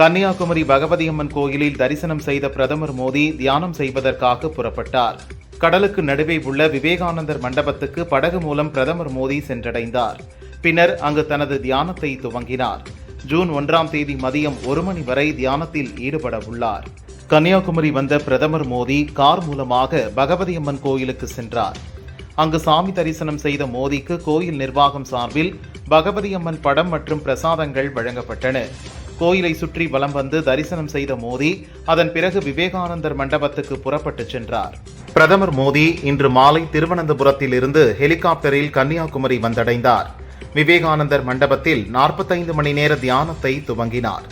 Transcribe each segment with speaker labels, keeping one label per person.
Speaker 1: கன்னியாகுமரி பகவதியம்மன் கோயிலில் தரிசனம் செய்த பிரதமர் மோடி தியானம் செய்வதற்காக புறப்பட்டார். கடலுக்கு நடுவே உள்ள விவேகானந்தர் மண்டபத்துக்கு படகு மூலம் பிரதமர் மோடி சென்றடைந்தார். பின்னர் அங்கு தனது தியானத்தை துவங்கினார். ஜூன் ஒன்றாம் தேதி மதியம் ஒரு மணி வரை தியானத்தில் ஈடுபட உள்ளார். கன்னியாகுமரி வந்த பிரதமர் மோடி கார் மூலமாக பகவதியம்மன் கோயிலுக்கு சென்றார். அங்கு சாமி தரிசனம் செய்த மோடிக்கு கோயில் நிர்வாகம் சார்பில் பகவதியம்மன் படம் மற்றும் பிரசாதங்கள் வழங்கப்பட்டன. கோயிலை சுற்றி வலம் வந்து தரிசனம் செய்த மோடி அதன் பிறகு விவேகானந்தர் மண்டபத்துக்கு புறப்பட்டுச் சென்றார். பிரதமர் மோடி இன்று மாலை திருவனந்தபுரத்தில் இருந்து ஹெலிகாப்டரில் கன்னியாகுமரி வந்தடைந்தார். விவேகானந்தர் மண்டபத்தில் 45 மணி நேர தியானத்தை துவங்கினார்.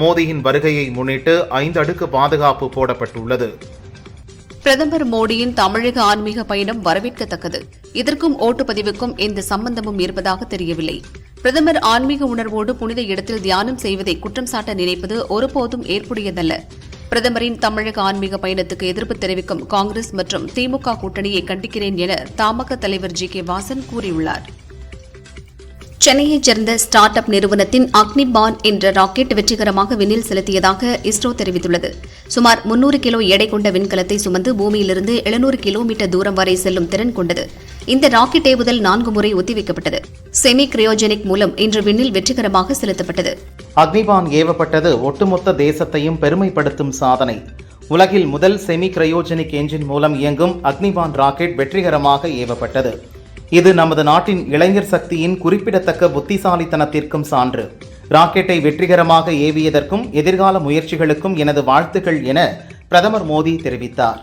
Speaker 1: மோடியின் வருகையை முன்னிட்டு ஐந்து அடுக்கு பாதுகாப்பு போடப்பட்டுள்ளது.
Speaker 2: பிரதமர் மோடியின் தமிழக ஆன்மீக பயணம் வரவேற்கத்தக்கது. இதற்கும் ஓட்டுப்பதிவுக்கும் எந்த சம்பந்தமும் இருப்பதாக தெரியவில்லை. பிரதமர் ஆன்மீக உணர்வோடு புனித இடத்தில் தியானம் செய்வதை குற்றம் சாட்ட நினைப்பது ஒருபோதும் ஏற்புடையதல்ல. பிரதமரின் தமிழக ஆன்மீக பயணத்துக்கு எதிர்ப்பு தெரிவிக்கும் காங்கிரஸ் மற்றும் திமுக கூட்டணியை கண்டிக்கிறேன் என தமாக தலைவர் ஜி கே வாசன் கூறியுள்ளார். சென்னையைச் சேர்ந்த ஸ்டார்ட் அப் நிறுவனத்தின் அக்னிபான் என்ற ராக்கெட் வெற்றிகரமாக விண்ணில் செலுத்தியதாக இஸ்ரோ தெரிவித்துள்ளது. சுமார் 300 கிலோ எடை கொண்ட விண்கலத்தை சுமந்து பூமியிலிருந்து 700 கிலோமீட்டர் தூரம் வரை செல்லும் திறன் கொண்டது. இந்த ராக்கெட் ஏவுதல் நான்கு முறை ஒத்திவைக்கப்பட்டது. செமி கிரையோஜெனிக் மூலம் இன்று விண்ணில் வெற்றிகரமாக செலுத்தப்பட்டது.
Speaker 1: அக்னிபான் ஏவப்பட்டது ஒட்டுமொத்த தேசத்தையும் பெருமைப்படுத்தும் சாதனை. உலகில் முதல் செமி கிரையோஜெனிக் என்ஜின் மூலம் இயங்கும் அக்னிபான் ராக்கெட் வெற்றிகரமாக ஏவப்பட்டது. இது நமது நாட்டின் இளைஞர் சக்தியின் குறிப்பிடத்தக்க புத்திசாலித்தனத்திற்கும் சான்று. ராக்கெட்டை வெற்றிகரமாக ஏவியதற்கும் எதிர்கால முயற்சிகளுக்கும் எனது வாழ்த்துக்கள் என பிரதமர் மோடி தெரிவித்தார்.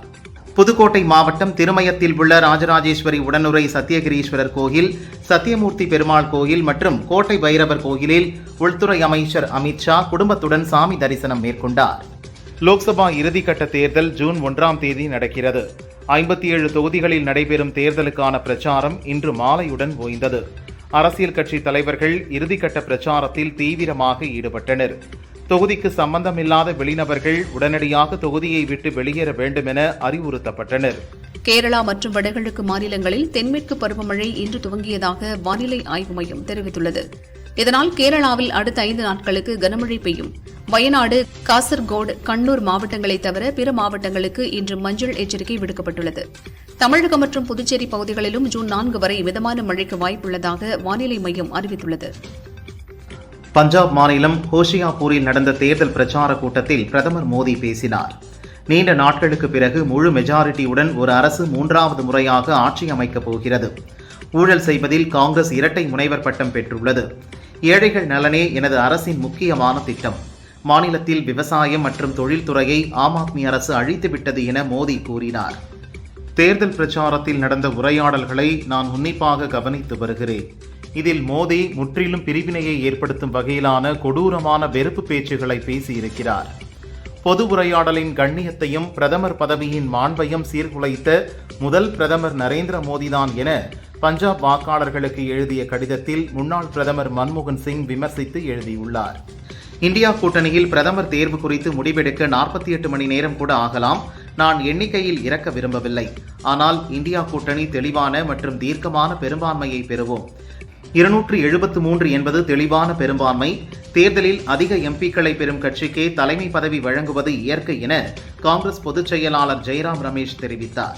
Speaker 1: புதுக்கோட்டை மாவட்டம் திருமயத்தில் உள்ள ராஜராஜேஸ்வரி உடனுரை சத்தியகிரீஸ்வரர் கோயில் சத்தியமூர்த்தி பெருமாள் கோயில் மற்றும் கோட்டை பைரவர் கோயிலில் உள்துறை அமைச்சர் அமித்ஷா குடும்பத்துடன் சாமி தரிசனம் மேற்கொண்டார். லோக்சபா இறுதிக்கட்ட தேர்தல் ஜூன் ஒன்றாம் தேதி நடக்கிறது. ஐம்பத்தி ஏழு தொகுதிகளில் நடைபெறும் தேர்தலுக்கான பிரச்சாரம் இன்று மாலையுடன் ஓய்ந்தது. அரசியல் கட்சி தலைவர்கள் இறுதிக்கட்ட பிரச்சாரத்தில் தீவிரமாக ஈடுபட்டனர். தொகுதிக்கு சம்பந்தமில்லாத வெளிநபர்கள் உடனடியாக தொகுதியை விட்டு வெளியேற வேண்டும் என அறிவுறுத்தப்பட்டனர்.
Speaker 2: கேரளா மற்றும் வடகிழக்கு மாநிலங்களில் தென்மேற்கு பருவமழை இன்று துவங்கியதாக வானிலை ஆய்வு மையம் தெரிவித்துள்ளது. இதனால் கேரளாவில் அடுத்த ஐந்து நாட்களுக்கு கனமழை பெய்யும். வயநாடு காசர்கோடு கண்ணூர் மாவட்டங்களைத் தவிர பிற மாவட்டங்களுக்கு இன்று மஞ்சள் எச்சரிக்கை விடுக்கப்பட்டுள்ளது. தமிழகம் மற்றும் புதுச்சேரி பகுதிகளிலும் ஜூன் நான்கு வரை மிதமான மழைக்கு வாய்ப்புள்ளதாக வானிலை மையம் அறிவித்துள்ளது.
Speaker 1: பஞ்சாப் மாநிலம் ஹோஷியாபூரில் நடந்த தேர்தல் பிரச்சார கூட்டத்தில் பிரதமர் மோடி பேசினார். நீண்ட நாட்களுக்கு பிறகு முழு மெஜாரிட்டியுடன் ஒரு அரசு மூன்றாவது முறையாக ஆட்சி அமைக்கப் போகிறது. ஊழல் செய்வதில் காங்கிரஸ் இரட்டை முனைவர் பட்டம் பெற்றுள்ளது. ஏழைகள் நலனே எனது அரசின் முக்கியமான திட்டம். மாநிலத்தில் விவசாயம் மற்றும் தொழில்துறையை ஆம் ஆத்மி அரசு அழித்துவிட்டது என மோடி கூறினார். தேர்தல் பிரச்சாரத்தில் நடந்த உரையாடல்களை நான் உன்னிப்பாக கவனித்து வருகிறேன். இதில் மோடி முற்றிலும் பிரிவினையை ஏற்படுத்தும் வகையிலான கொடூரமான வெறுப்பு பேச்சுகளை பேசியிருக்கிறார். பொது உரையாடலின் கண்ணியத்தையும் பிரதமர் பதவியின் மாண்பையும் சீர்குலைத்த முதல் பிரதமர் நரேந்திர மோடிதான் என பஞ்சாப் வாக்காளர்களுக்கு எழுதிய கடிதத்தில் முன்னாள் பிரதமர் மன்மோகன் சிங் விமர்சித்து எழுதியுள்ளார். இந்தியா கூட்டணியில் பிரதமர் தேர்வு குறித்து முடிவெடுக்க நாற்பத்தி எட்டு மணி நேரம் கூட ஆகலாம். நான் எண்ணிக்கையில் இறக்க விரும்பவில்லை. ஆனால் இந்தியா கூட்டணி தெளிவான மற்றும் தீர்க்கமான பெரும்பான்மையை பெறுவோம். இருநூற்று எழுபத்து மூன்று என்பது தெளிவான பெரும்பான்மை. தேர்தலில் அதிக எம்பிக்களை பெறும் கட்சிக்கே தலைமை பதவி வழங்குவது இயற்கை என காங்கிரஸ் பொதுச் செயலாளர் ஜெயராம் ரமேஷ் தெரிவித்தார்.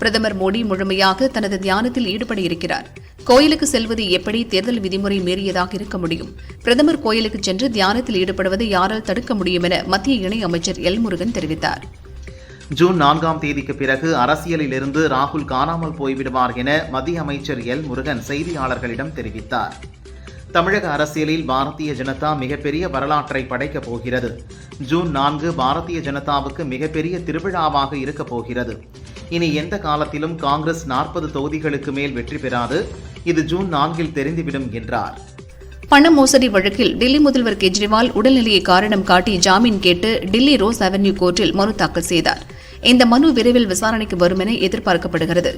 Speaker 2: பிரதமர் மோடி முழுமையாக தனது தியானத்தில் ஈடுபட இருக்கிறார் கோயிலுக்கு செல்வது எப்படி தேர்தல் விதிமுறை மீறியதாக இருக்க முடியும். பிரதமர் கோயிலுக்கு சென்று தியானத்தில் ஈடுபடுவதை யாரால் தடுக்க முடியும் என மத்திய இணை அமைச்சர் எல் முருகன் தெரிவித்தார்.
Speaker 1: ஜூன் நான்காம் தேதிக்கு பிறகு அரசியலில் இருந்து ராகுல் காணாமல் போய்விடுவார் என மத்திய அமைச்சர் எல் முருகன் செய்தியாளர்களிடம் தெரிவித்தார். தமிழக அரசியலில் பாரதிய ஜனதா மிகப்பெரிய வரலாற்றை படைக்கப் போகிறது. ஜூன் நான்கு பாரதிய ஜனதாவுக்கு மிகப்பெரிய திருவிழாவாக இருக்கப் போகிறது. இனி எந்த காலத்திலும் காங்கிரஸ் நாற்பது தொகுதிகளுக்கு மேல் வெற்றி பெறாது. இது ஜூன் நான்கில் தெரிந்துவிடும் என்றார்.
Speaker 2: பண மோசடி வழக்கில் டெல்லி முதல்வர் கெஜ்ரிவால் உடல்நிலையை காரணம் காட்டி ஜாமீன் கேட்டு டெல்லி ரோஸ் அவென்யூ கோர்ட்டில் மனு தாக்கல் செய்தார். இந்த மனு விரைவில் விசாரணைக்கு வரும் என எதிர்பார்க்கப்படுகிறது.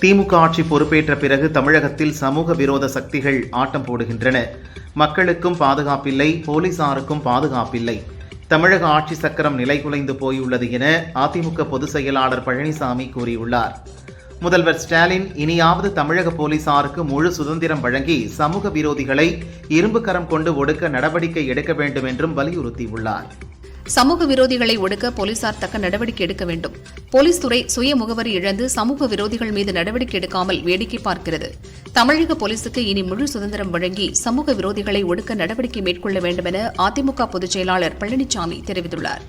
Speaker 1: திமுக ஆட்சி பொறுப்பேற்ற பிறகு தமிழகத்தில் சமூக விரோத சக்திகள் ஆட்டம் போடுகின்றன. மக்களுக்கும் பாதுகாப்பில்லை போலீசாருக்கும் பாதுகாப்பில்லை. தமிழக ஆட்சி சக்கரம் நிலைகுலைந்து போயுள்ளது என அதிமுக பொதுச் செயலாளர் பழனிசாமி கூறியுள்ளார். முதல்வர் ஸ்டாலின் இனியாவது தமிழக போலீசாருக்கு முழு சுதந்திரம் வழங்கி சமூக விரோதிகளை இரும்பு கரம் கொண்டு ஒடுக்க நடவடிக்கை எடுக்க வேண்டும் என்றும் வலியுறுத்தியுள்ளார்.
Speaker 2: சமூக விரோதிகளை ஒடுக்க போலீசார் தக்க நடவடிக்கை எடுக்க வேண்டும். போலீஸ் துறை சுய முகவரி இழந்து சமூக விரோதிகள் மீது நடவடிக்கை எடுக்காமல் வேடிக்கை பார்க்கிறது. தமிழக போலீசுக்கு இனி முழு சுதந்திரம் வழங்கி சமூக விரோதிகளை ஒடுக்க நடவடிக்கை மேற்கொள்ள வேண்டும் என அதிமுக பொதுச் செயலாளர் பழனிசாமி தெரிவித்துள்ளார்.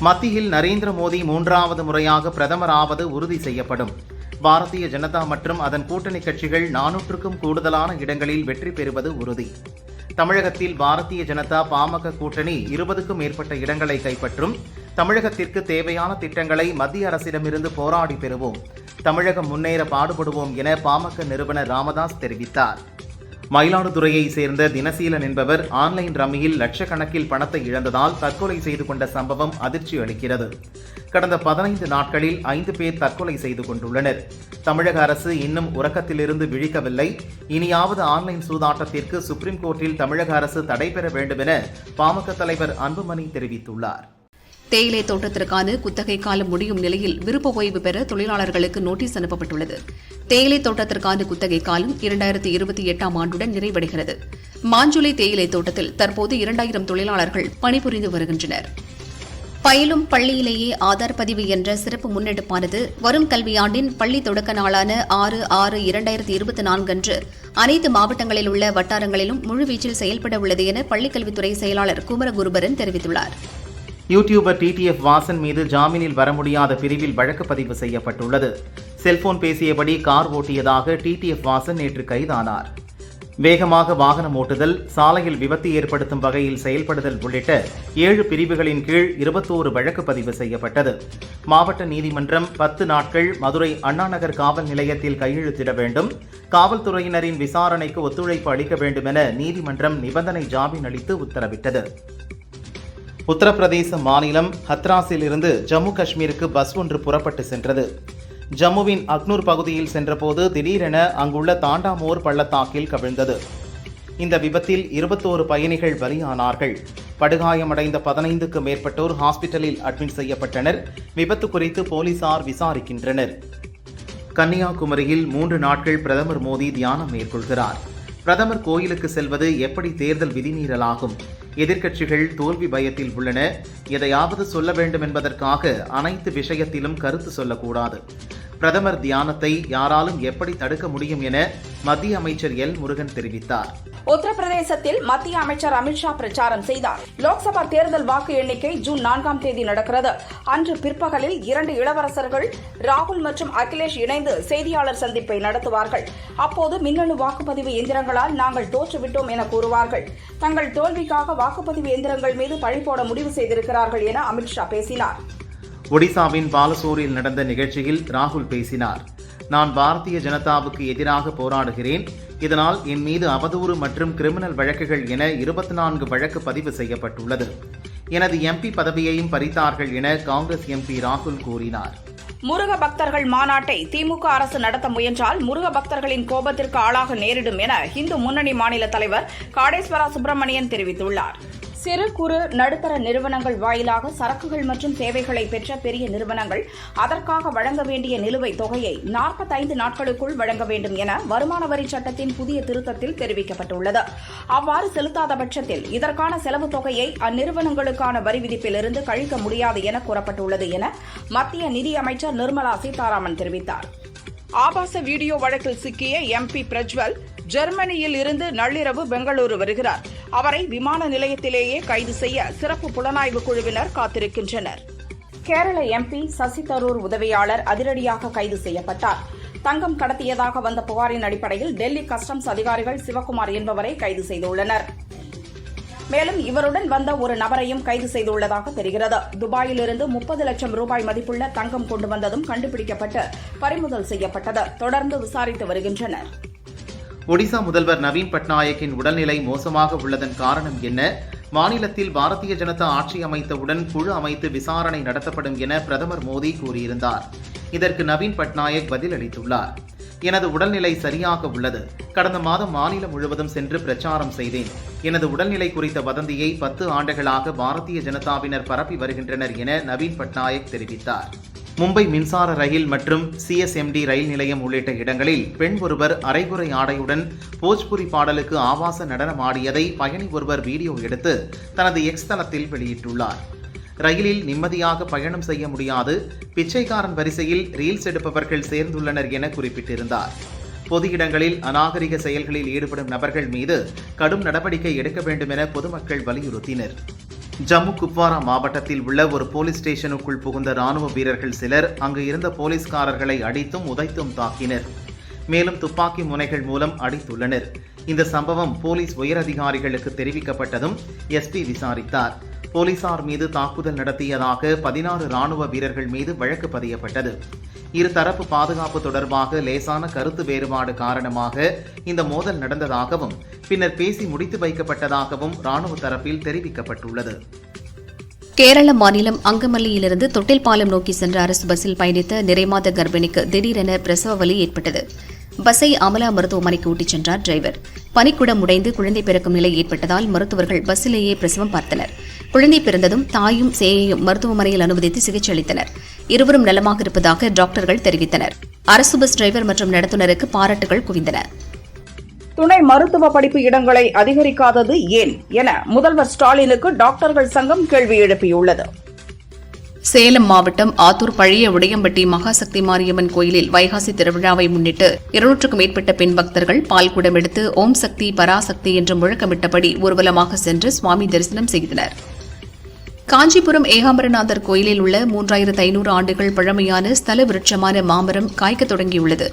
Speaker 1: மத்தியில் நரேந்திர மோடி மூன்றாவது முறையாக பிரதமர் ஆவது உறுதி செய்யப்படும். பாரதிய ஜனதா மற்றும் அதன் கூட்டணி கட்சிகள் நானூற்றுக்கும் கூடுதலான இடங்களில் வெற்றி பெறுவது உறுதி. தமிழகத்தில் பாரதிய ஜனதா பாமக கூட்டணி இருபதுக்கும் மேற்பட்ட இடங்களை கைப்பற்றும். தமிழகத்திற்கு தேவையான திட்டங்களை மத்திய அரசிடமிருந்து போராடி பெறுவோம். தமிழகம் முன்னேற பாடுபடுவோம் என பாமக நிறுவனர் ராமதாஸ் தெரிவித்தார். மயிலாடுதுறையை சேர்ந்த தினசீலன் என்பவர் ஆன்லைன் ரம்மியில் லட்சக்கணக்கில் பணத்தை இழந்ததால் தற்கொலை செய்து கொண்ட சம்பவம் அதிர்ச்சி அளிக்கிறது. கடந்த பதினைந்து நாட்களில் ஐந்து பேர் தற்கொலை செய்து கொண்டுள்ளனர். தமிழக அரசு இன்னும் உறக்கத்திலிருந்து விழிக்கவில்லை. இனியாவது ஆன்லைன் சூதாட்டத்திற்கு சுப்ரீம் கோர்ட்டில் தமிழக அரசு தடை பெற வேண்டும் என பாமக தலைவர் அன்புமணி தெரிவித்துள்ளார்.
Speaker 2: தேயிலை தோட்டத்திற்கான குத்தகை காலம் முடியும் நிலையில் விருப்ப ஓய்வு பெற தொழிலாளர்களுக்கு நோட்டீஸ் அனுப்பப்பட்டுள்ளது. தேயிலை தோட்டத்திற்கான குத்தகை காலம் இரண்டாயிரத்தி இருபத்தி எட்டாம் ஆண்டுடன் நிறைவடைகிறது. மாஞ்சுளை தேயிலை தோட்டத்தில் தற்போது இரண்டாயிரம் தொழிலாளர்கள் பணிபுரிந்து வருகின்றனர். பயிலும் பள்ளியிலேயே ஆதார் பதிவு என்ற சிறப்பு முன்னெடுப்பானது வரும் கல்வியாண்டின் பள்ளி தொடக்க நாளான ஆறு ஆறு இரண்டாயிரத்தி இருபத்தி நான்கு அன்று அனைத்து மாவட்டங்களில் உள்ள வட்டாரங்களிலும் முழுவீச்சில் செயல்பட உள்ளது என பள்ளிக்கல்வித்துறை செயலாளர் குமரகுருபரன் தெரிவித்துள்ளார்.
Speaker 1: யூடியூபர் டிடிஎஃப் வாசன் மீது ஜாமீனில் வர முடியாத பிரிவில் வழக்கு பதிவு செய்யப்பட்டுள்ளது. செல்போன் பேசியபடி கார் ஓட்டியதாக டிடிஎஃப் வாசன் நேற்று கைதானார். வேகமாக வாகனம் ஓட்டுதல் சாலையில் விபத்து ஏற்படுத்தும் வகையில் செயல்படுதல் உள்ளிட்ட ஏழு பிரிவுகளின் கீழ் இருபத்தோரு வழக்கு பதிவு செய்யப்பட்டது. மாவட்ட நீதிமன்றம் பத்து நாட்கள் மதுரை அண்ணாநகர் காவல் நிலையத்தில் கையெழுத்திட வேண்டும். காவல்துறையினரின் விசாரணைக்கு ஒத்துழைப்பு அளிக்க வேண்டும் என நீதிமன்றம் நிபந்தனை ஜாமீன் அளித்து உத்தரவிட்டது. உத்தரப்பிரதேச மாநிலம் ஹத்ராஸில் இருந்து ஜம்மு காஷ்மீருக்கு பஸ் ஒன்று புறப்பட்டு சென்றது. ஜம்முவின் அக்னூர் பகுதியில் சென்றபோது திடீரென அங்குள்ள தாண்டாமோர் பள்ளத்தாக்கில் கவிழ்ந்தது. இந்த விபத்தில் இருபத்தோரு பயணிகள் பலியானார்கள். படுகாயமடைந்த பதினைந்துக்கு மேற்பட்டோர் ஹாஸ்பிட்டலில் அட்மிட் செய்யப்பட்டனர். விபத்து குறித்து போலீசார் விசாரிக்கின்றனர். கன்னியாகுமரியில் மூன்று நாட்கள் பிரதமர் மோடி தியானம் மேற்கொள்கிறார். பிரதமர் கோயிலுக்கு செல்வது எப்படி தேர்தல் விதிமீறலாகும்? எதிர்க்கட்சிகள் தோல்வி பயத்தில் உள்ளன. எதையாவது சொல்ல வேண்டும் என்பதற்காக அனைத்து விஷயத்திலும் கருத்து சொல்லக்கூடாது. பிரதமர் தியானத்தை யாராலும் எப்படி தடுக்க முடியும் என மத்திய அமைச்சர் எல். முருகன் தெரிவித்தார்.
Speaker 3: உத்தரப்பிரதேசத்தில் மத்திய அமைச்சர் அமித்ஷா பிரச்சாரம் செய்தார். லோக்சபா தேர்தல் வாக்கு எண்ணிக்கை ஜூன் நான்காம் தேதி நடக்கிறது. அன்று பிற்பகலில் இரண்டு இளவரசர்கள் ராகுல் மற்றும் அகிலேஷ் இணைந்து செய்தியாளர் சந்திப்பை நடத்துவார்கள். அப்போது மின்னணு வாக்குப்பதிவு எந்திரங்களால் நாங்கள் தோற்றுவிட்டோம் என கூறுவார்கள். தங்கள் தோல்விக்காக வாக்குப்பதிவு எந்திரங்கள் மீது பழி போட முடிவு செய்திருக்கிறார்கள் என அமித்ஷா பேசினார்.
Speaker 1: ஒடிசாவின் பாலசோரில் நடந்த நிகழ்ச்சியில் ராகுல் பேசினார். நான் பாரதிய ஜனதாவுக்கு எதிராக போராடுகிறேன். இதனால் என் மீது அவதூறு மற்றும் கிரிமினல் வழக்குகள் என இருபத்தி நான்கு வழக்கு பதிவு செய்யப்பட்டுள்ளது. எனது எம்பி பதவியையும் பறித்தார்கள் என காங்கிரஸ் எம்பி ராகுல் கூறினார்.
Speaker 3: முருக பக்தர்கள் மாநாட்டை திமுக அரசு நடத்த முயன்றால் முருக பக்தர்களின் கோபத்திற்கு ஆளாக நேரிடும் என இந்து முன்னணி மாநில தலைவர் காடேஸ்வரா சுப்பிரமணியன் தெரிவித்துள்ளார். சிறு குறு நடுத்தர நிறுவனங்கள் வாயிலாக சரக்குகள் மற்றும் சேவைகளை பெற்ற பெரிய நிறுவனங்கள் அதற்காக வழங்க வேண்டிய நிலுவைத் தொகையை நாற்பத்தைந்து நாட்களுக்குள் வழங்க வேண்டும் என வருமான வரி சட்டத்தின் புதிய திருத்தத்தில் தெரிவிக்கப்பட்டுள்ளது. அவ்வாறு செலுத்தாத பட்சத்தில் இதற்கான செலவு தொகையை அந்நிறுவனங்களுக்கான வரி விதிப்பிலிருந்து கழிக்க முடியாது என கூறப்பட்டுள்ளது என மத்திய நிதியமைச்சர் நிர்மலா சீதாராமன் தெரிவித்தார். ஆபாச வீடியோ வழக்கில் சிக்கிய எம்பி பிரஜ்வல் ஜெர்மனியில் இருந்து நள்ளிரவு பெங்களூரு வருகிறார். அவரை விமான நிலையத்திலேயே கைது செய்ய சிறப்பு புலனாய்வு குழுவினர் காத்திருக்கின்றனர். கேரள எம்பி சசி தரூர் உதவியாளர் அதிரடியாக கைது செய்யப்பட்டார். தங்கம் கடத்தியதாக வந்த புகாரின் அடிப்படையில் டெல்லி கஸ்டம்ஸ் அதிகாரிகள் சிவகுமார் என்பவரை கைது செய்துள்ளனர். மேலும் இவருடன் வந்த ஒரு நபரையும் கைது செய்துள்ளதாக தெரிகிறது. துபாயிலிருந்து முப்பது லட்சம் ரூபாய் மதிப்புள்ள தங்கம் கொண்டு வந்ததும் கண்டுபிடிக்கப்பட்டு பறிமுதல் செய்யப்பட்டது. தொடர்ந்து விசாரித்து வருகின்றனர்.
Speaker 1: ஒடிசா முதல்வர் நவீன் பட்நாயக்கின் உடல்நிலை மோசமாக உள்ளதன் காரணம் என்ன? மாநிலத்தில் பாரதிய ஜனதா ஆட்சி அமைத்தவுடன் குழு அமைத்து விசாரணை நடத்தப்படும் என பிரதமர் மோடி கூறியிருந்தார். இதற்கு நவீன் பட்நாயக் பதிலளித்துள்ளார். எனது உடல்நிலை சரியாக உள்ளது. கடந்த மாதம் மாநிலம் முழுவதும் சென்று பிரச்சாரம் செய்தேன். எனது உடல்நிலை குறித்த வதந்தியை பத்து ஆண்டுகளாக பாரதிய ஜனதாவினர் பரப்பி வருகின்றனர் என நவீன் பட்நாயக் தெரிவித்தார். மும்பை மின்சார ரயில் மற்றும் சிஎஸ்எம்டி ரயில் நிலையம் உள்ளிட்ட இடங்களில் பெண் ஒருவர் அரைகுறை ஆடையுடன் போஜ்புரி பாடலுக்கு ஆபாச நடனம் ஆடியதை பயணி ஒருவர் வீடியோ எடுத்து தனது எக்ஸ் தளத்தில் வெளியிட்டுள்ளார். ரயிலில் நிம்மதியாக பயணம் செய்ய முடியாது. பிச்சைக்காரன் வரிசையில் ரீல்ஸ் எடுப்பவர்கள் சேர்ந்துள்ளனர் என குறிப்பிட்டிருந்தார். பொது இடங்களில் அநாகரிக செயல்களில் ஈடுபடும் நபர்கள் மீது கடும் நடவடிக்கை எடுக்க வேண்டும் என பொதுமக்கள் வலியுறுத்தினர். ஜம்மு குப்வாரா மாவட்டத்தில் உள்ள ஒரு போலீஸ் ஸ்டேஷனுக்குள் புகுந்த ராணுவ வீரர்கள் சிலர் அங்கு இருந்த போலீஸ்காரர்களை அடித்தும் உதைத்தும் தாக்கினர். மேலும் துப்பாக்கி முனைகள் மூலம் அடித்துள்ளனர். இந்த சம்பவம் போலீஸ் உயரதிகாரிகளுக்கு தெரிவிக்கப்பட்டதும் எஸ்பி விசாரித்தார். போலீசார் மீது தாக்குதல் நடத்தியதாக பதினாறு ராணுவ வீரர்கள் மீது வழக்கு பதியப்பட்டது. இருதரப்பு பாதுகாப்பு தொடர்பாக லேசான கருத்து வேறுபாடு காரணமாக இந்த மோதல் நடந்ததாகவும் பின்னர் பேசி முடித்து வைக்கப்பட்டதாகவும் ராணுவ தரப்பில் தெரிவிக்கப்பட்டுள்ளது.
Speaker 2: கேரள மாநிலம் அங்கமல்லியிலிருந்து தொட்டில்பாலம் நோக்கி சென்ற அரசு பஸ்ஸில் பயணித்த நிறைமாத கர்ப்பிணிக்கு திடீரென பிரசவ வலி ஏற்பட்டது. பஸ்ஸை அமலா மருத்துவமனைக்கு ஊட்டிச் சென்றார் டிரைவர். பனிக்குடம் உடைந்து குழந்தை பிறக்கும் நிலை ஏற்பட்டதால் மருத்துவர்கள் பஸ்ஸிலேயே பிரசவம் பார்த்தனர். குழந்தை பிறந்ததும் தாயும் சேயையும் மருத்துவமனையில் அனுமதித்து சிகிச்சை அளித்தனர். இருவரும் நலமாக இருப்பதாக டாக்டர்கள் தெரிவித்தனர். அரசு பஸ் டிரைவர் மற்றும் நடத்துனருக்கு பாராட்டுகள் குவிந்தன.
Speaker 3: துணை மருத்துவ படிப்பு இடங்களை அதிகரிக்காதது ஏன் என முதல்வர் ஸ்டாலினுக்கு டாக்டர்கள் சங்கம் கேள்வி எழுப்பியுள்ளது.
Speaker 2: சேலம் மாவட்டம் ஆத்தூர் பழைய உடையம்பட்டி மகாசக்தி மாரியம்மன் கோயிலில் வைகாசி திருவிழாவை முன்னிட்டு இருநூற்றுக்கும் மேற்பட்ட பெண் பக்தர்கள் பால்குடம் எடுத்து ஓம் சக்தி பராசக்தி என்று முழக்கமிட்டபடி ஊர்வலமாக சென்று சுவாமி தரிசனம் செய்தனர். காஞ்சிபுரம் ஏகாம்பரநாதர் கோயிலில் உள்ள மூன்றாயிரத்து ஐநூறு ஆண்டுகள் பழமையான ஸ்தல விருட்சமான மாமரம் காய்க்கத் தொடங்கியுள்ளது.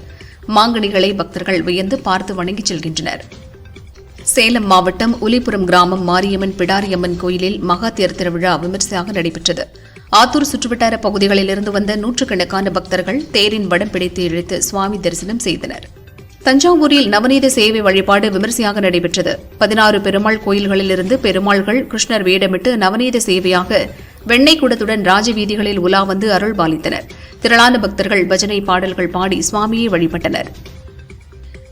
Speaker 2: மாங்கனிகளை பக்தர்கள் வியந்து பார்த்து வணங்கிச் செல்கின்றனர். சேலம் மாவட்டம் உலிபுரம் கிராமம் மாரியம்மன் பிடாரியம்மன் கோயிலில் மகா தேர் திருவிழா விமரிசையாக நடைபெற்றது. ஆத்தூர் சுற்றுவட்டார பகுதிகளிலிருந்து வந்த நூற்றுக்கணக்கான பக்தர்கள் தேரின் வடம் பிடித்து இழுத்து சுவாமி தரிசனம் செய்தனர். தஞ்சாவூரில் நவநீத சேவை வழிபாடு விமரிசையாக நடைபெற்றது. பதினாறு பெருமாள் கோயில்களிலிருந்து பெருமாள்கள் கிருஷ்ணர் வேடமிட்டு நவநீத சேவையாக வெண்ணெய் குடத்துடன் ராஜவீதிகளில் உலா வந்து அருள் பாலித்தனர். திரளான பக்தர்கள் பஜனை பாடல்கள் பாடி சுவாமியை வழிபட்டனர்.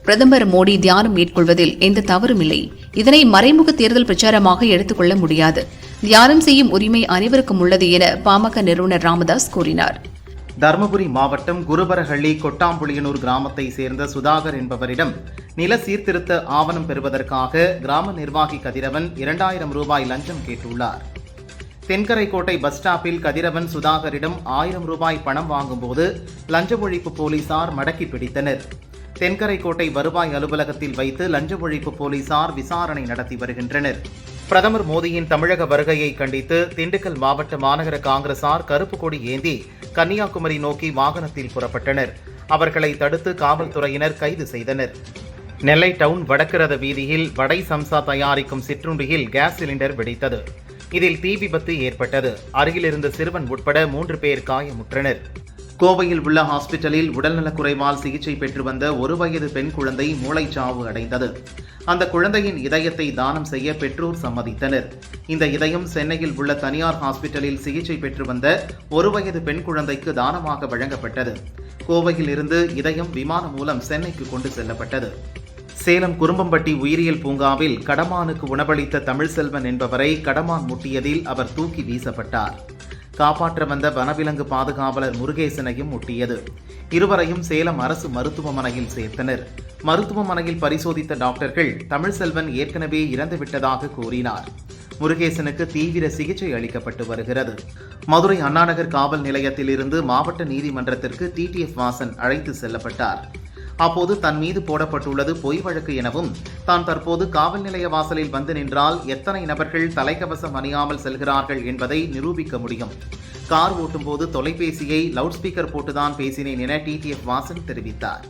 Speaker 2: பிரதமர் மோடி தியானம் மேற்கொள்வதில் எந்த தவறும் இல்லை. இதனை மறைமுக தேர்தல் பிரச்சாரமாக எடுத்துக்கொள்ள முடியாது. தியானம் செய்யும் உரிமை அனைவருக்கும் உள்ளது என பாமக நிறுவனர் ராமதாஸ் கூறினார்.
Speaker 1: தருமபுரி மாவட்டம் குருபரஹள்ளி கொட்டாம்புளியனூர் கிராமத்தை சேர்ந்த சுதாகர் என்பவரிடம் நில சீர்திருத்த ஆவணம் பெறுவதற்காக கிராம நிர்வாகி கதிரவன் இரண்டாயிரம் ரூபாய் லஞ்சம் கேட்டுள்ளார். தென்கரைக்கோட்டை பஸ் ஸ்டாப்பில் கதிரவன் சுதாகரிடம் ஆயிரம் ரூபாய் பணம் வாங்கும்போது லஞ்ச ஒழிப்பு போலீசார் மடக்கி பிடித்தனர். தென்கரைக்கோட்டை வருவாய் அலுவலகத்தில் வைத்து லஞ்ச ஒழிப்பு போலீசார் விசாரணை நடத்தி வருகின்றனர். பிரதமர் மோடியின் தமிழக வருகையை கண்டித்து திண்டுக்கல் மாவட்ட மாநகர காங்கிரசார் கருப்பு கொடி ஏந்தி கன்னியாகுமரி நோக்கி வாகனத்தில் புறப்பட்டனர். அவர்களை தடுத்து காவல்துறையினர் கைது செய்தனர். நெல்லை டவுன் வடக்கு வீதியில் வடை சம்சா தயாரிக்கும் சிற்றுண்டியில் கேஸ் சிலிண்டர் வெடித்தது. இதில் தீ விபத்து ஏற்பட்டது. அருகில் இருந்த சிறுவன் உட்பட மூன்று பேர் காயமுற்றனர். கோவையில் உள்ள ஹாஸ்பிட்டலில் உடல்நலக்குறைவால் சிகிச்சை பெற்று வந்த ஒரு வயது பெண் குழந்தை மூளைச்சாவு அடைந்தது. அந்த குழந்தையின் இதயத்தை தானம் செய்ய பெற்றோர் சம்மதித்தனர். இந்த இதயம் சென்னையில் உள்ள தனியார் ஹாஸ்பிட்டலில் சிகிச்சை பெற்று வந்த ஒரு வயது பெண் குழந்தைக்கு தானமாக வழங்கப்பட்டது. கோவையில் இருந்து இதயம் விமானம் மூலம் சென்னைக்கு கொண்டு செல்லப்பட்டது. சேலம் குறும்பம்பட்டி உயிரியல் பூங்காவில் கடமானுக்கு உணவளித்த தமிழ்செல்வன் என்பவரை கடமான் முட்டியதில் அவர் தூக்கி வீசப்பட்டார். காப்பாற்ற வந்த வனவிலங்கு பாதுகாவலர் முருகேசனையும் ஒட்டியது இருவரையும் சேலம் அரசு மருத்துவமனையில் சேர்த்தனர். மருத்துவமனையில் பரிசோதித்த டாக்டர்கள் தமிழ்செல்வன் ஏற்கனவே இறந்துவிட்டதாக கூறினார். முருகேசனுக்கு தீவிர சிகிச்சை அளிக்கப்பட்டு வருகிறது. மதுரை அண்ணாநகர் காவல் நிலையத்தில் இருந்து மாவட்ட நீதிமன்றத்திற்கு டிடிஎஃப் வாசன் அழைத்து செல்லப்பட்டார். அப்போது தன் மீது போடப்பட்டுள்ளது பொய் வழக்கு எனவும் தான் தற்போது காவல் நிலைய வாசலில் வந்து நின்றால் எத்தனை நபர்கள் தலைக்கவசம் அணியாமல் செல்கிறார்கள் என்பதை நிரூபிக்க முடியும். கார் ஓட்டும்போது தொலைபேசியை லவுட் ஸ்பீக்கர் போட்டுதான் பேசினேன் என டிடிஎஃப் வாசன் தெரிவித்தார்.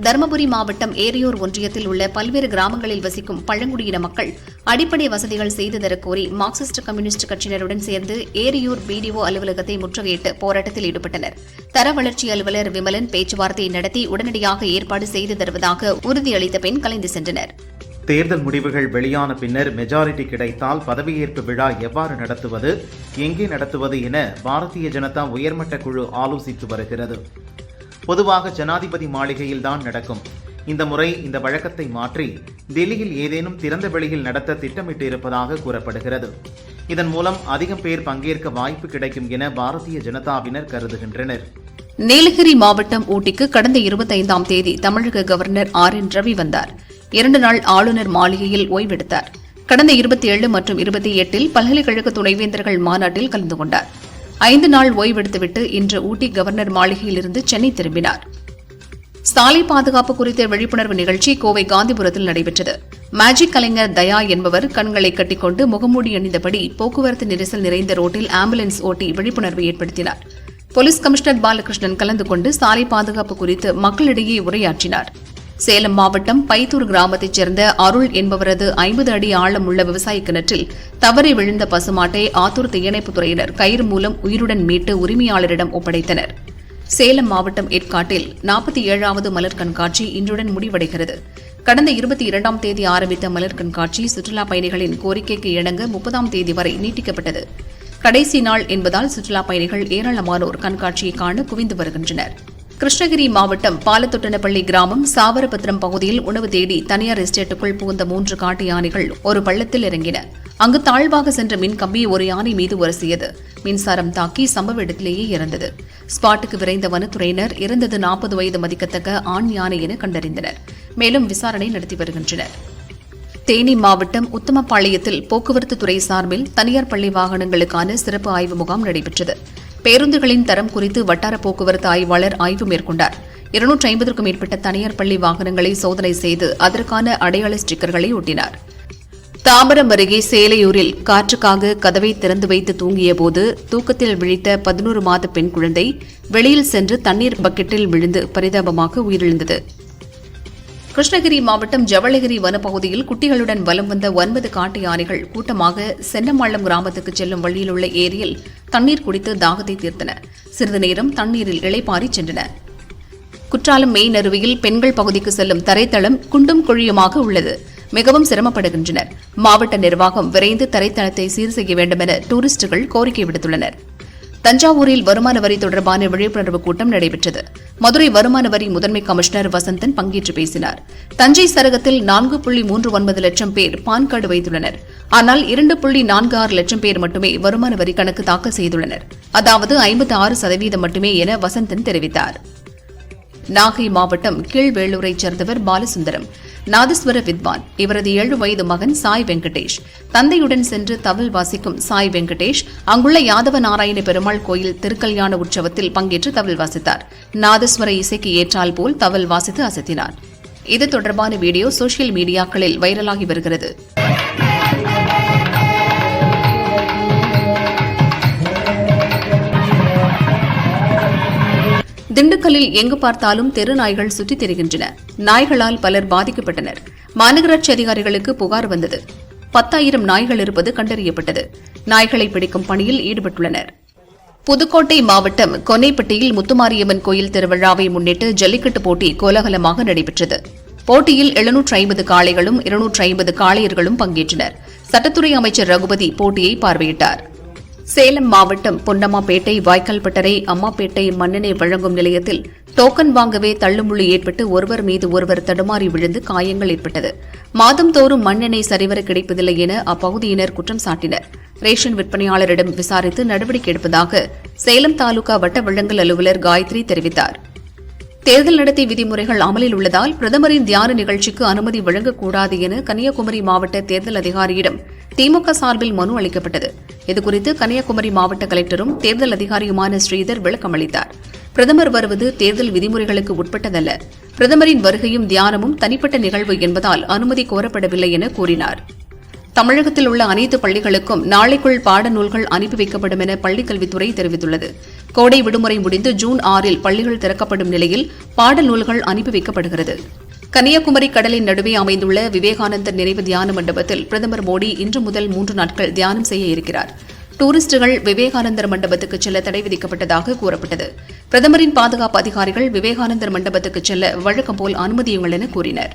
Speaker 2: தருமபுரி மாவட்டம் ஏரியூர் ஒன்றியத்தில் உள்ள பல்வேறு கிராமங்களில் வசிக்கும் பழங்குடியின மக்கள் அடிப்படை வசதிகள் செய்து தரக் கோரி மார்க்சிஸ்ட் கம்யூனிஸ்ட் கட்சியினருடன் சேர்ந்து ஏரியூர் பிடிஓ அலுவலகத்தை முற்றுகையிட்டு போராட்டத்தில் ஈடுபட்டனர். தர வளர்ச்சி அலுவலர் விமலன் பேச்சுவார்த்தை நடத்தி உடனடியாக ஏற்பாடு செய்து தருவதாக உறுதியளித்த பின் கலைந்து சென்றனர்.
Speaker 1: தேர்தல் முடிவுகள் வெளியான பின்னர் மெஜாரிட்டி கிடைத்தால் பதவியேற்பு விழா எவ்வாறு நடத்துவது எங்கே நடத்துவது என பாரதிய ஜனதா உயர்மட்ட குழு ஆலோசித்து வருகிறது. பொதுவாக ஜனாதிபதி மாளிகையில் தான் நடக்கும். இந்த முறை இந்த வழக்கத்தை மாற்றி டெல்லியில் ஏதேனும் திறந்த வெளியில் நடத்த திட்டமிட்டு இருப்பதாக கூறப்படுகிறது. இதன் மூலம் அதிகம் பேர் பங்கேற்க வாய்ப்பு கிடைக்கும் என பாரதிய ஜனதாவினர் கருதுகின்றனர்.
Speaker 2: நீலகிரி மாவட்டம் ஊட்டிக்கு கடந்த இருபத்தைந்தாம் தேதி தமிழக கவர்னர் ஆர் என் ரவி வந்தார். இரண்டு நாள் ஆளுநர் மாளிகையில் ஓய்வெடுத்தார். கடந்த இருபத்தி ஏழு மற்றும் இருபத்தி எட்டில் பல்கலைக்கழக துணைவேந்தர்கள் மாநாட்டில் கலந்து கொண்டார். ஐந்து நாள் ஓய்வெடுத்துவிட்டு இன்று ஊட்டி கவர்னர் மாளிகையிலிருந்து சென்னை திரும்பினார். சாலை பாதுகாப்பு குறித்த விழிப்புணர்வு நிகழ்ச்சி கோவை காந்திபுரத்தில் நடைபெற்றது. மேஜிக் கலைஞர் தயா என்பவர் கண்களை கட்டிக்கொண்டு முகமூடி அணிந்தபடி போக்குவரத்து நெரிசல் நிறைந்த ரோட்டில் ஆம்புலன்ஸ் ஓட்டி விழிப்புணர்வு ஏற்படுத்தினார். போலீஸ் கமிஷனர் பாலகிருஷ்ணன் கலந்து கொண்டு சாலை பாதுகாப்பு குறித்து மக்களிடையே உரையாற்றினார். சேலம் மாவட்டம் பைத்தூர் கிராமத்தைச் சேர்ந்த அருள் என்பவரது ஐம்பது அடி ஆழம் உள்ள விவசாய கிணற்றில் தவறி விழுந்த பசுமாட்டை ஆத்தூர் தீயணைப்புத் துறையினர் கயிறு மூலம் உயிருடன் மீட்டு உரிமையாளரிடம் ஒப்படைத்தனர். சேலம் மாவட்டம் ஏற்காட்டில் நாற்பத்தி ஏழாவது மலர் கண்காட்சி இன்றுடன் முடிவடைகிறது. கடந்த இருபத்தி இரண்டாம் தேதி ஆரம்பித்த மலர் கண்காட்சி சுற்றுலாப் பயணிகளின் கோரிக்கைக்கு இணங்க முப்பதாம் தேதி வரை நீட்டிக்கப்பட்டது. கடைசி நாள் என்பதால் சுற்றுலாப் பயணிகள் ஏராளமானோர் கண்காட்சியை காண குவிந்து வருகின்றனர். கிருஷ்ணகிரி மாவட்டம் பாலத்தொட்டனப்பள்ளி கிராமம் சாவரபத்திரம் பகுதியில் உணவு தேடி தனியார் எஸ்டேட்டுக்குள் புகுந்த மூன்று காட்டு யானைகள் ஒரு பள்ளத்தில் இறங்கின. அங்கு தாழ்வாக சென்ற மின் கம்பி ஒரு யானை மீது உரசியது. மின்சாரம் தாக்கி சம்பவ இடத்திலேயே இறந்தது. ஸ்பாட்டுக்கு விரைந்த வனத்துறையினர் இறந்தது நாற்பது வயது மதிக்கத்தக்க ஆண் யானை என கண்டறிந்தனர். மேலும் விசாரணை நடத்தி வருகின்றனர். தேனி மாவட்டம் உத்தமபாளையத்தில் போக்குவரத்து துறை சார்பில் தனியார் பள்ளி வாகனங்களுக்கான சிறப்பு ஆய்வு முகாம் நடைபெற்றது. பேருந்துகளின் தரம் குறித்து வட்டார போக்குவரத்து ஆய்வாளர் ஆய்வு மேற்கொண்டார். இருநூற்றி ஐம்பதற்கும் மேற்பட்ட தனியார் பள்ளி வாகனங்களை சோதனை செய்து அதற்கான அடையாள ஸ்டிக்கர்களை ஒட்டினார். தாம்பரம் அருகே சேலையூரில் காற்றுக்காக கதவை திறந்து வைத்து தூங்கியபோது தூக்கத்தில் விழித்த பதினோரு மாத பெண் குழந்தை வெளியில் சென்று தண்ணீர் பக்கெட்டில் விழுந்து பரிதாபமாக உயிரிழந்தது. கிருஷ்ணகிரி மாவட்டம் ஜவளகிரி வனப்பகுதியில் குட்டிகளுடன் வலம் வந்த ஒன்பது காட்டு யானைகள் கூட்டமாக சென்னமாளம் கிராமத்துக்கு செல்லும் வழியிலுள்ள ஏரியில் தண்ணீர் குடித்து தாகத்தை தீர்த்தன. சிறிது நேரம் தண்ணீரில் இளைப்பாறி சென்றன. குற்றாலம் மெயின் அருவியில் பெண்கள் பகுதிக்கு செல்லும் தரைத்தளம் குண்டும் குழியுமாக உள்ளது. மிகவும் சிரமப்படுகின்றனர். மாவட்ட நிர்வாகம் விரைந்து தரைத்தளத்தை சீர் செய்ய வேண்டுமென டூரிஸ்டுகள் கோரிக்கை விடுத்துள்ளனர். தஞ்சாவூரில் வருமான வரி தொடர்பான விழிப்புணர்வு கூட்டம் நடைபெற்றது. மதுரை வருமான வரி முதன்மை கமிஷனர் வசந்தன் பங்கேற்று பேசினார். தஞ்சை சரகத்தில் நான்கு புள்ளி மூன்று ஒன்பது லட்சம் பேர் பான் கார்டு வைத்துள்ளனர். ஆனால் இரண்டு புள்ளி நான்கு ஆறு லட்சம் பேர் மட்டுமே வருமான வரி கணக்கு தாக்கல் செய்துள்ளனர். அதாவது ஐம்பத்தி ஆறு சதவீதம் மட்டுமே என வசந்தன் தெரிவித்தார். நாகை மாவட்டம் கீழ்வேளூரைச் சேர்ந்தவர் பாலசுந்தரம். நாதஸ்வர வித்வான். இவரது ஏழு வயது மகன் சாய் வெங்கடேஷ். தந்தையுடன் சென்று தவில் வாசிக்கும் சாய் வெங்கடேஷ் அங்குள்ள யாதவ நாராயண பெருமாள் கோயில் திருக்கல்யாண உற்சவத்தில் பங்கேற்று தவில் வாசித்தார். நாதஸ்வர இசைக்கு ஏற்றால் போல் தவில் வாசித்து அசத்தினார். இது தொடர்பான வீடியோ சோசியல் மீடியாக்களில் வைரலாகி வருகிறது. திண்டுக்கல்லில் எங்கு பார்த்தாலும் தெரு நாய்கள் சுற்றித் திரிகின்றன. நாய்களால் பலர் பாதிக்கப்பட்டனர். மாநகராட்சி அதிகாரிகளுக்கு புகார் வந்தது. பத்தாயிரம் நாய்கள் இருப்பது கண்டறியப்பட்டது. நாய்களை பிடிக்கும் பணியில் ஈடுபட்டுள்ளனர். புதுக்கோட்டை மாவட்டம் கொன்னைப்பட்டியில் முத்துமாரியம்மன் கோயில் திருவிழாவை முன்னிட்டு ஜல்லிக்கட்டு போட்டி கோலாகலமாக நடைபெற்றது. போட்டியில் எழுநூற்று ஐம்பது காளைகளும் இருநூற்று ஐம்பது காளையர்களும் பங்கேற்றனர். சட்டத்துறை அமைச்சர் ரகுபதி போட்டியை பார்வையிட்டார். சேலம் மாவட்டம் பொன்னம்மாப்பேட்டை வாய்க்கால்பட்டறை அம்மாப்பேட்டை மண்ணெண்ணெய் வழங்கும் நிலையத்தில் டோக்கன் வாங்கவே தள்ளுமுள்ளு ஏற்பட்டு ஒருவர் மீது ஒருவர் தடுமாறி விழுந்து காயங்கள் ஏற்பட்டது. மாதந்தோறும் மண்ணெண்ணெய் சரிவர கிடைப்பதில்லை என அப்பகுதியினர் குற்றம் சாட்டினர். ரேஷன் விற்பனையாளரிடம் விசாரித்து நடவடிக்கை எடுப்பதாக சேலம் தாலுகா வட்ட வழங்கல் அலுவலர் காயத்ரி தெரிவித்தார். தேர்தல் நடத்தை விதிமுறைகள் அமலில் உள்ளதால் பிரதமரின் தியான நிகழ்ச்சிக்கு அனுமதி வழங்கக்கூடாது என கன்னியாகுமரி மாவட்ட தேர்தல் அதிகாரியிடம் திமுக சார்பில் மனு அளிக்கப்பட்டது. இதுகுறித்து கன்னியாகுமரி மாவட்ட கலெக்டரும் தேர்தல் அதிகாரியுமான ஸ்ரீதர் விளக்கம் அளித்தார். பிரதமர் வருவது தேர்தல் விதிமுறைகளுக்கு உட்பட்டதல்ல. பிரதமரின் வருகையும் தியானமும் தனிப்பட்ட நிகழ்வு என்பதால் அனுமதி கோரப்படவில்லை என கூறினார். தமிழகத்தில் உள்ள அனைத்து பள்ளிகளுக்கும் நாளைக்குள் பாடநூல்கள் அனுப்பி வைக்கப்படும் என பள்ளிக்கல்வித்துறை தெரிவித்துள்ளது. கோடை விடுமுறை முடிந்து ஜூன் ஆறில் பள்ளிகள் திறக்கப்படும் நிலையில் பாடநூல்கள் அனுப்பி வைக்கப்படுகிறது. கன்னியாகுமரி கடலின் நடுவே அமைந்துள்ள விவேகானந்தர் நினைவு தியான மண்டபத்தில் பிரதமர் மோடி இன்று முதல் மூன்று நாட்கள் தியானம் செய்ய இருக்கிறார். டூரிஸ்டுகள் விவேகானந்தர் மண்டபத்துக்கு செல்ல தடை விதிக்கப்பட்டதாக கூறப்பட்டது. பிரதமரின் பாதுகாப்பு அதிகாரிகள் விவேகானந்தர் மண்டபத்துக்கு செல்ல வழக்கம் போல் அனுமதியுங்கள் என கூறினர்.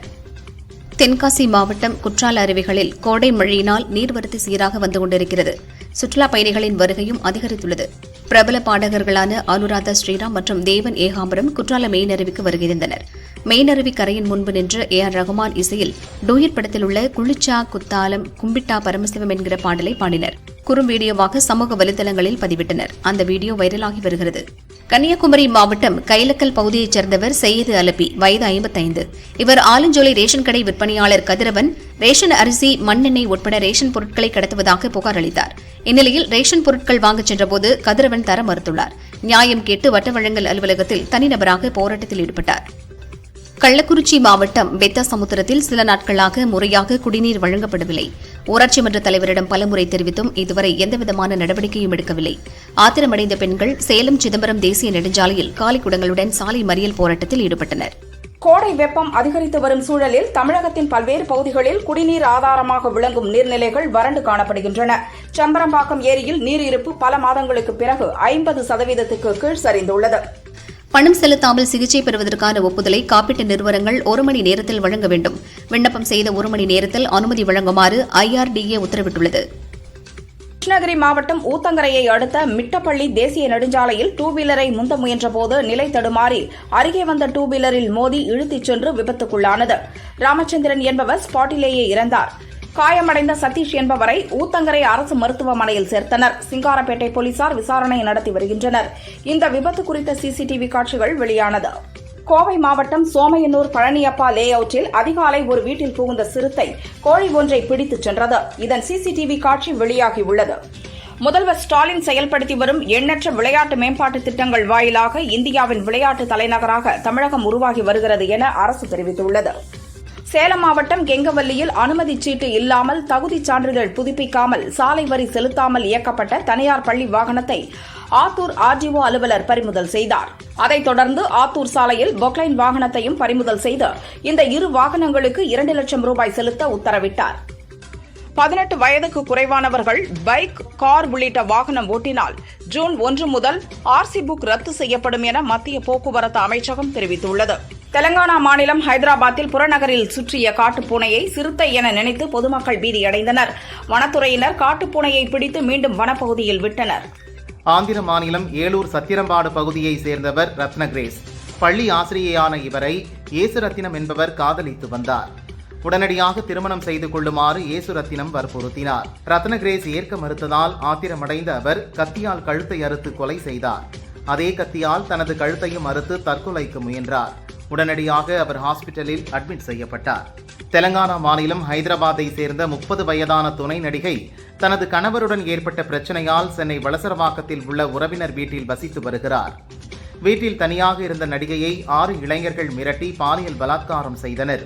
Speaker 2: தென்காசி மாவட்டம் குற்றால அருவிகளில் கோடை மழையினால் நீர்வரத்து சீராக வந்து கொண்டிருக்கிறது. சுற்றுலாப் பயணிகளின் வருகையும் அதிகரித்துள்ளது. பிரபல பாடகர்களான அனுராதா ஸ்ரீராம் மற்றும் தேவன் ஏகாம்பரம் குற்றால மெயின் அருவிக்கு வருகின்றனர் மெயினருவி கரையின் முன்பு நின்று ஏ ஆர் ரகுமான் இசையில் டூயட் படத்தில் உள்ள குளிச்சா குத்தாலம் கும்பிட்டா பரமசிவம் என்கிற பாடலை பாடினர். குறும் வீடியோவாக சமூக வலைதளங்களில் பதிவிட்டனர். அந்த வீடியோ வைரலாகி வருகிறது. கன்னியாகுமரி மாவட்டம் கைலக்கல் பகுதியைச் சேர்ந்தவர் செய்யது அலப்பி வயது ஐம்பத்தைந்து. இவர் ஆலஞ்சோலை ரேஷன் கடை விற்பனையாளர் கதிரவன் ரேஷன் அரிசி மண்ணெண்ணெய் உட்பட ரேஷன் பொருட்களை கடத்துவதாக புகார் அளித்தார். இந்நிலையில் ரேஷன் பொருட்கள் வாங்கச் சென்றபோது கதிரவன் தர மறுத்துள்ளார். நியாயம் கேட்டு வட்ட வழங்கல் அலுவலகத்தில் தனிநபராக போராட்டத்தில் ஈடுபட்டார். கள்ளக்குறிச்சி மாவட்டம் பெத்தசமுத்திரத்தில் சில நாட்களாக முறையாக குடிநீர் வழங்கப்படவில்லை. ஊராட்சி மன்ற தலைவரிடம் பலமுறை தெரிவித்தும் இதுவரை எந்தவிதமான நடவடிக்கையும் எடுக்கவில்லை. ஆத்திரமடைந்த பெண்கள் சேலம் சிதம்பரம் தேசிய நெடுஞ்சாலையில் காலிக்குடங்களுடன் சாலை மறியல் போராட்டத்தில் ஈடுபட்டனர்.
Speaker 3: கோடை வெப்பம் அதிகரித்து வரும் சூழலில் தமிழகத்தின் பல்வேறு பகுதிகளில் குடிநீர் ஆதாரமாக விளங்கும் நீர்நிலைகள் வறண்டு காணப்படுகின்றன. சம்பரம்பாக்கம் ஏரியில் நீர் இருப்பு பல மாதங்களுக்கு பிறகு ஐம்பது சதவீதத்துக்கு கீழ் சரிந்துள்ளது.
Speaker 2: பணம் செலுத்தாமல் சிகிச்சை பெறுவதற்கான ஒப்புதலை காப்பீட்டு நிறுவனங்கள் ஒரு மணி நேரத்தில் வழங்க வேண்டும். விண்ணப்பம் செய்த ஒரு மணி நேரத்தில் அனுமதி வழங்குமாறு ஐஆர்டிஏ உத்தரவிட்டுள்ளது.
Speaker 3: கிருஷ்ணகிரி மாவட்டம் ஊத்தங்கரையை அடுத்த மிட்டப்பள்ளி தேசிய நெடுஞ்சாலையில் டூ வீலரை முந்த முயன்றபோது நிலை தடுமாறி அருகே வந்த டூ வீலரில் மோதி இழுத்துச் சென்று விபத்துக்குள்ளானது. ராமச்சந்திரன் என்பவர் ஸ்பாட்டிலேயே இறந்தார். காயமடைந்த சதீஷ் என்பவரை ஊத்தங்கரை அரசு மருத்துவமனையில் சேர்த்தனர். சிங்காரப்பேட்டை போலீசார் விசாரணை நடத்தி வருகின்றனர். இந்த விபத்து குறித்த சிசிடிவி காட்சிகள் வெளியானது. கோவை மாவட்டம் சோமையனூர் பழனியப்பா லே அவுட்டில் அதிகாலை ஒரு வீட்டில் புகுந்த சிறுத்தை கோழி ஒன்றை பிடித்துச் சென்றது. இதன் சிசிடிவி காட்சி வெளியாகியுள்ளது முதல்வர் ஸ்டாலின் செயல்படுத்தி வரும் எண்ணற்ற விளையாட்டு மேம்பாட்டு திட்டங்கள் வாயிலாக இந்தியாவின் விளையாட்டு தலைநகராக தமிழகம் உருவாகி வருகிறது என அரசு தெரிவித்துள்ளது. சேலம் மாவட்டம் கெங்கவல்லியில் அனுமதி சீட்டு இல்லாமல் தகுதிச் சான்றிதழ் புதுப்பிக்காமல் சாலை வரி செலுத்தாமல் இயக்கப்பட்ட தனியார் பள்ளி வாகனத்தை ஆத்தூர் ஆர்டிஓ அலுவலர் பறிமுதல் செய்தார். அதைத் தொடர்ந்து ஆத்தூர் சாலையில் பொக்லைன் வாகனத்தையும் பறிமுதல் செய்து இந்த இரு வாகனங்களுக்கு இரண்டு லட்சம் ரூபாய் செலுத்த உத்தரவிட்டார். பதினெட்டு வயதுக்கு குறைவானவர்கள் பைக் கார் உள்ளிட்ட வாகனம் ஓட்டினால் ஜூன் ஒன்று முதல் ஆர்சி புக் ரத்து செய்யப்படும் என மத்திய போக்குவரத்து அமைச்சகம் தெரிவித்துள்ளது. தெலங்கானா மாநிலம் ஹைதராபாத்தில் புறநகரில் சுற்றிய காட்டுப்பூனையை சிறுத்தை என நினைத்து பொதுமக்கள் பீதியடைந்தனர். வனத்துறையினர் காட்டுப்பூனையை பிடித்து மீண்டும் வனப்பகுதியில் விட்டனர்.
Speaker 1: ஆந்திர மாநிலம் ஏலூர் சத்திரம்பாடு பகுதியை சேர்ந்தவர் ரத்னகிரேஸ். பள்ளி ஆசிரியையான இவரை இயேசு ரத்தினம் என்பவர் காதலித்து வந்தார். உடனடியாக திருமணம் செய்து கொள்ளுமாறு இயேசு ரத்தினம் வற்புறுத்தினார். ரத்னகிரேஸ் ஏற்க மறுத்ததால் ஆத்திரமடைந்த அவர் கத்தியால் கழுத்தை அறுத்து கொலை செய்தார். அதே கத்தியால் தனது கழுத்தையும் அறுத்து தற்கொலைக்கு முயன்றார். உடனடியாக அவர் ஹாஸ்பிட்டலில் அட்மிட் செய்யப்பட்டார். தெலங்கானா மாநிலம் ஹைதராபாத்தை சேர்ந்த முப்பது வயதான துணை நடிகை தனது கணவருடன் ஏற்பட்ட பிரச்சனையால் சென்னை வளசரவாக்கத்தில் உள்ள உறவினர் வீட்டில் வசித்து வருகிறார். வீட்டில் தனியாக இருந்த நடிகையை ஆறு இளைஞர்கள் மிரட்டி பாலியல் பலாத்காரம் செய்தனர்.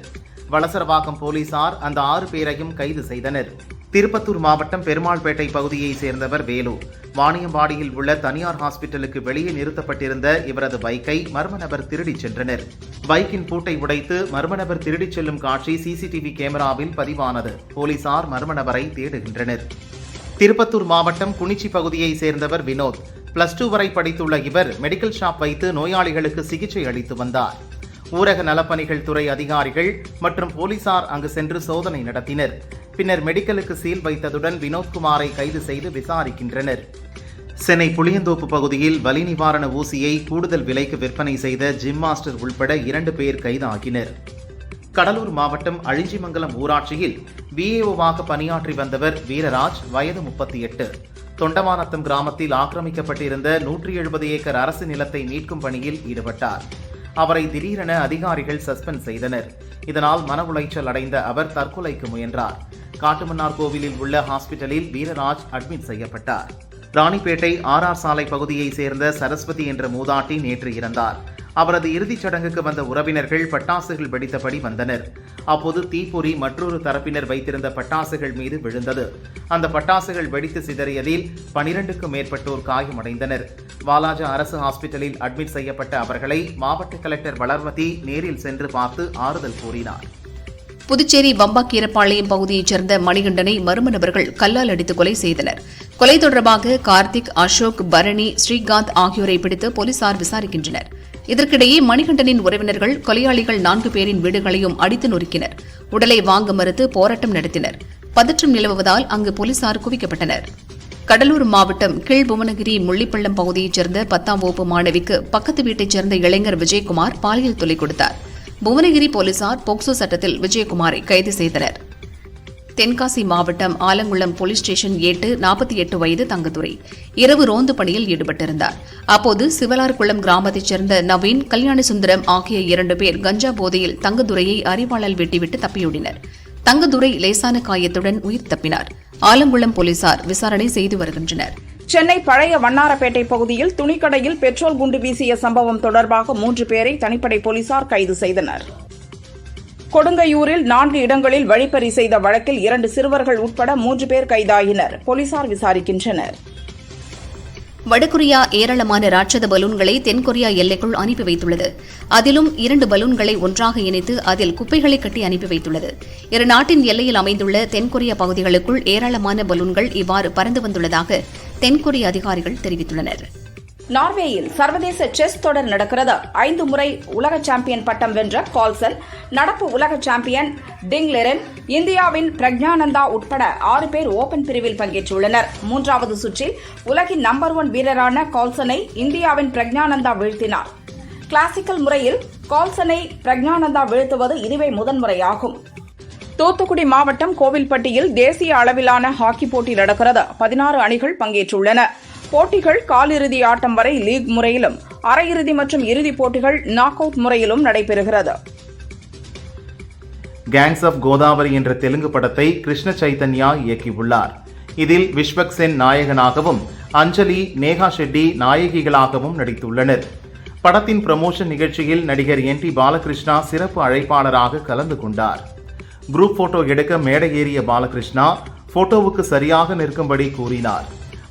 Speaker 1: வளசரவாக்கம் போலீசார் அந்த ஆறு பேரையும் கைது செய்தனர். திருப்பத்தூர் மாவட்டம் பெருமாள்பேட்டை பகுதியைச் சேர்ந்தவர் வேலு. வாணியம்பாடியில் உள்ள தனியார் ஹாஸ்பிட்டலுக்கு வெளியே நிறுத்தப்பட்டிருந்த இவரது பைக்கை மர்ம நபர் திருடிச் சென்றனர். பைக்கின் பூட்டை உடைத்து மர்ம நபர் திருடிச் செல்லும் காட்சி சிசிடிவி கேமராவில் பதிவானது. போலீசார் மர்ம நபரை தேடுகின்றனர். திருப்பத்தூர் மாவட்டம் குனிச்சி பகுதியைச் சேர்ந்தவர் வினோத். பிளஸ் டூ வரை படித்துள்ள இவர் மெடிக்கல் ஷாப் வைத்து நோயாளிகளுக்கு சிகிச்சை அளித்து வந்தார். ஊரக நலப்பணிகள் துறை அதிகாரிகள் மற்றும் போலீசார் அங்கு சென்று சோதனை நடத்தினர். பின்னர் மெடிக்கலுக்கு சீல் வைத்ததுடன் வினோத்குமாரை கைது செய்து விசாரிக்கின்றனர். சென்னை புளியந்தோப்பு பகுதியில் வலி நிவாரண ஊசியை கூடுதல் விலைக்கு விற்பனை செய்த ஜிம் மாஸ்டர் உள்பட இரண்டு பேர் கைதாகினர். கடலூர் மாவட்டம் அழிஞ்சிமங்கலம் ஊராட்சியில் விஏஓவாக பணியாற்றி வந்தவர் வீரராஜ் வயது முப்பத்தி எட்டு தொண்டமானத்தம் கிராமத்தில் ஆக்கிரமிக்கப்பட்டிருந்த நூற்றி எழுபது ஏக்கர் அரசு நிலத்தை மீட்கும் பணியில் ஈடுபட்டார். அவரை திடீரென அதிகாரிகள் சஸ்பெண்ட் செய்தனர். இதனால் மன உளைச்சல் அடைந்த அவர் தற்கொலைக்கு முயன்றார். காட்டுமன்னார் கோவிலில் உள்ள ஹாஸ்பிட்டலில் வீரராஜ் அட்மிட் செய்யப்பட்டார். ராணிப்பேட்டை ஆர் ஆர் சாலை பகுதியைச் சேர்ந்த சரஸ்வதி என்ற மூதாட்டி நேற்று இறந்தார். அவரது இறுதிச் சடங்குக்கு வந்த உறவினர்கள் பட்டாசுகள் வெடித்தபடி வந்தனர். அப்போது தீப்பொறி மற்றொரு தரப்பினர் வைத்திருந்த பட்டாசுகள் மீது விழுந்தது. அந்த பட்டாசுகள் வெடித்து சிதறியதில் பனிரெண்டுக்கும் மேற்பட்டோர் காயமடைந்தனர். வாலாஜா அரசு ஹாஸ்பிட்டலில் அட்மிட் செய்யப்பட்ட அவர்களை மாவட்ட கலெக்டர் வளர்வதி நேரில் சென்று பார்த்து ஆறுதல் கூறினார்.
Speaker 2: புதுச்சேரி வம்பாக்கீரப்பாளையம் பகுதியைச் சேர்ந்த மணிகண்டனை மர்ம நபர்கள் கல்லால் அடித்து கொலை செய்தனர். கொலை தொடர்பாக கார்த்திக் அசோக் பரணி ஸ்ரீகாந்த் ஆகியோரை பிடித்து போலீசார் விசாரிக்கின்றனர். இதற்கிடையே மணிகண்டனின் உறவினர்கள் கொலையாளிகள் நான்கு பேரின் வீடுகளையும் அடித்து நொறுக்கினர். உடலை வாங்க மறுத்து போராட்டம் நடத்தினர். பதற்றம் நிலவுவதால் அங்கு போலீசார் குவிக்கப்பட்டனர். கடலூர் மாவட்டம் கீழ் புவனகிரி முள்ளிப்பள்ளம் பகுதியைச் சேர்ந்த பத்தாம் வகுப்பு மாணவிக்கு பக்கத்து வீட்டைச் சேர்ந்த இளைஞர் விஜயகுமார் பாலியல் தொலை கொடுத்தார். புவனகிரி போலீசார் போக்சோ சட்டத்தில் விஜயகுமாரை கைது செய்தனர். தென்காசி மாவட்டம் ஆலங்குளம் போலீஸ் ஸ்டேஷன் எட்டு நாற்பத்தி எட்டு வயது தங்கதுரை. இரவு ரோந்து பணியில் ஈடுபட்டிருந்தார். அப்போது சிவலார்குளம் கிராமத்தைச் சேர்ந்த நவீன் கல்யாணசுந்தரம் ஆகிய இரண்டு பேர் கஞ்சா போதையில் தங்கதுரையை அறிவாளால் வெட்டிவிட்டு தப்பியோடினர். தங்கதுரை லேசான காயத்துடன் உயிர் தப்பினார். ஆலங்குளம் போலீசார் விசாரணை செய்து வருகின்றனர்.
Speaker 3: சென்னை பழைய வண்ணாரப்பேட்டை பகுதியில் துணிக்கடையில் பெட்ரோல் குண்டு வீசிய சம்பவம் தொடர்பாக மூன்று பேரை தனிப்படை போலீசார் கைது செய்தனர். கொடுங்கையூரில் நான்கு இடங்களில் வழிப்பறி செய்த வழக்கில் இரண்டு சிறுவர்கள் உட்பட மூன்று பேர் கைதாகினர். போலீசார் விசாரிக்கின்றனர்.
Speaker 2: வடகொரியா ஏராளமான ராட்சத பலூன்களை தென்கொரியா எல்லைக்குள் அனுப்பி வைத்துள்ளது. அதிலும் இரண்டு பலூன்களை ஒன்றாக இணைத்து அதில் குப்பைகளை கட்டி அனுப்பி வைத்துள்ளது. இரு நாட்டின் எல்லையில் அமைந்துள்ள தென்கொரிய பகுதிகளுக்குள் ஏராளமான பலூன்கள் இவ்வாறு பறந்து வந்துள்ளதாக தென்கொரிய அதிகாரிகள் தெரிவித்துள்ளனர்.
Speaker 3: நார்வேயில் சர்வதேச செஸ் தொடர் நடக்கிறது. ஐந்து முறை உலக சாம்பியன் பட்டம் வென்ற கால்சன் நடப்பு உலக சாம்பியன் டிங்லெரன் இந்தியாவின் பிரக்ஞானந்தா உட்பட ஆறு பேர் ஓபன் பிரிவில் பங்கேற்றுள்ளனர். மூன்றாவது சுற்றில் உலகின் நம்பர் ஒன் வீரரான கால்சனை இந்தியாவின் பிரக்ஞானந்தா வீழ்த்தினார். கிளாசிக்கல் முறையில் கால்சனை பிரக்ஞானந்தா வீழ்த்துவது இதுவே முதன்முறையாகும். தூத்துக்குடி மாவட்டம் கோவில்பட்டியில் தேசிய அளவிலான ஹாக்கி போட்டி நடக்கிறது. பதினாறு அணிகள் பங்கேற்றுள்ளன. போட்டிகள் காலிறுதி ஆட்டம் வரை லீக் முறையிலும் அரையிறுதி மற்றும் இறுதிப் போட்டிகள் நாக் அவுட் முறையிலும் நடைபெறுகிறது.
Speaker 1: கேங்ஸ் ஆஃப் கோதாவரி என்ற தெலுங்கு படத்தை கிருஷ்ண சைத்தன்யா இயக்கியுள்ளார். இதில் விஷ்வக் சென் நாயகனாகவும் அஞ்சலி நேகா ஷெட்டி நாயகிகளாகவும் நடித்துள்ளனர். படத்தின் ப்ரமோஷன் நிகழ்ச்சியில் நடிகர் என் டி பாலகிருஷ்ணா சிறப்பு அழைப்பாளராக கலந்து கொண்டார். குரூப் போட்டோ எடுக்க மேடை ஏறிய பாலகிருஷ்ணா போட்டோவுக்கு சரியாக நிற்கும்படி கூறினார்.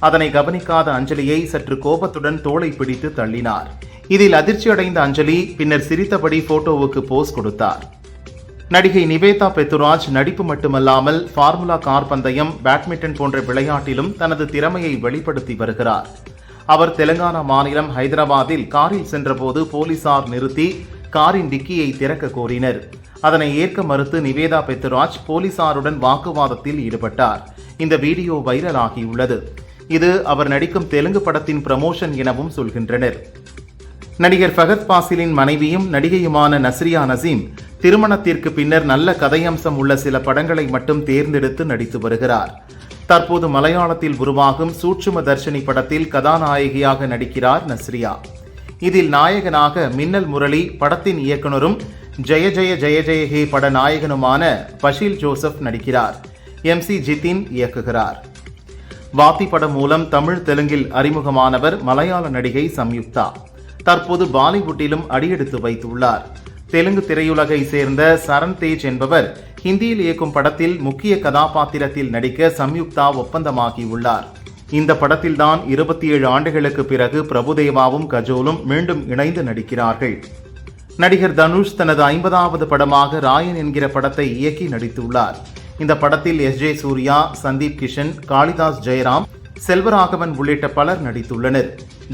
Speaker 1: அதனை கவனிக்காத அஞ்சலியை சற்று கோபத்துடன் தோளை பிடித்து தள்ளினார். இதில் அதிர்ச்சியடைந்த அஞ்சலி பின்னர் சிரித்தபடி போட்டோவுக்கு போஸ் கொடுத்தார். நடிகை நிவேதா பெத்துராஜ் நடிப்பு மட்டுமல்லாமல் ஃபார்முலா கார் பந்தயம் பேட்மிண்டன் போன்ற விளையாட்டிலும் தனது திறமையை வெளிப்படுத்தி வருகிறார். அவர் தெலுங்கானா மாநிலம் ஹைதராபாத்தில் காரில் சென்றபோது போலீசார் நிறுத்தி காரின் டிக்கியை திறக்க கோரினர். அதனை ஏற்க மறுத்து நிவேதா பெத்துராஜ் போலீசாருடன் வாக்குவாதத்தில் ஈடுபட்டார். இந்த வீடியோ வைரலாகியுள்ளது. இது அவர் நடிக்கும் தெலுங்கு படத்தின் ப்ரமோஷன் எனவும் சொல்கின்றனர். நடிகர் ஃபகத் பாசிலின் மனைவியும் நடிகையுமான நஸ்ரியா நசீம் திருமணத்திற்கு பின்னர் நல்ல கதையம்சம் உள்ள சில படங்களை மட்டும் தேர்ந்தெடுத்து நடித்து வருகிறார். தற்போது மலையாளத்தில் உருவாகும் சூட்சும தர்ஷினி படத்தில் கதாநாயகியாக நடிக்கிறார் நஸ்ரியா. இதில் நாயகனாக மின்னல் முரளி படத்தின் இயக்குனரும் ஜெய ஜெய ஜெய ஜெய ஹே பட நாயகனுமான பஷீல் ஜோசப் நடிக்கிறார். எம் சி ஜிதின் இயக்குகிறார். வாத்தி படம் மூலம் தமிழ் தெலுங்கில் அறிமுகமானவர் மலையாள நடிகை சம்யுக்தா. தற்போது பாலிவுட்டிலும் அடியெடுத்து வைத்துள்ளார். தெலுங்கு திரையுலகை சேர்ந்த சரண் தேஜ் என்பவர் ஹிந்தியில் இயக்கும் படத்தில் முக்கிய கதாபாத்திரத்தில் நடிக்க சம்யுக்தா ஒப்பந்தமாகியுள்ளார். இந்த படத்தில்தான் இருபத்தி ஏழு ஆண்டுகளுக்கு பிறகு பிரபுதேவாவும் கஜோலும் மீண்டும் இணைந்து நடிக்கிறார்கள். நடிகர் தனுஷ் தனது ஐம்பதாவது படமாக ராயன் என்கிற படத்தை இயக்கி நடித்துள்ளார். இந்த படத்தில் எஸ் ஜே சூர்யா சந்தீப் கிஷன் காளிதாஸ் ஜெயராம் செல்வராகவன் உள்ளிட்ட பலர் நடித்துள்ளனர்.